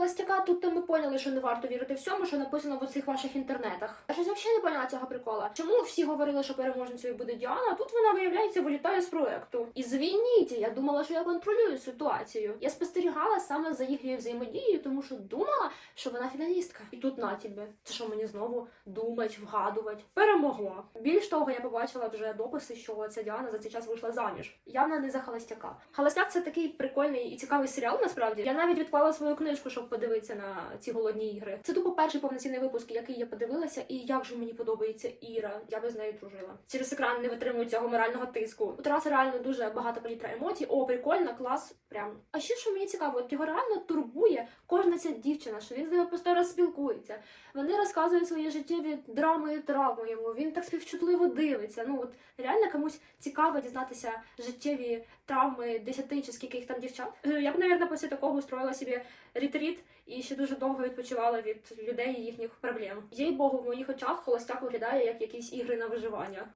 холостяка, тут то ми поняли, що не варто вірити всьому, що написано в оцих ваших інтернетах. Я щось взагалі не поняла цього прикола. Чому всі говорили, що переможницею буде Діана, тут вона виявляється вилітає з проекту. І звініть, я думала, що я контролюю ситуацію. Я спостерігала саме за їхньою взаємодією, тому що думала, що вона фіналістка. І тут на тебе. Це що мені знову думать, вгадувати. Перемогла. Більш того, я побачила вже дописи, що ця Діана за цей час вийшла заміж. Явно не за холостяка. Холостяк це такий прикольний і цікавий серіал. Насправді я навіть відклала свою книжку, щоб подивитися на ці голодні ігри. Це тупо перший повноцінний випуск, який я подивилася, і як же мені подобається Іра. Я би з нею дружила. Через екран не витримую цього морального тиску. У Тараса реально дуже багато палітра емоцій. О, прикольно, клас. Прям. А ще що мені цікаво, от його реально турбує кожна ця дівчина, що він з ними постійно спілкується. Вони розказують свої життєві драми і травми йому. Він так співчутливо дивиться. Ну от реально комусь цікаво дізнатися життєві травми десяти чи скільки їх там дівчат. Е, Я б, мабуть, після такого устроїла собі ретріт і ще дуже довго відпочивала від людей і їхніх проблем. Їй богу, в моїх очах холостяк виглядає як якісь ігри на виживання.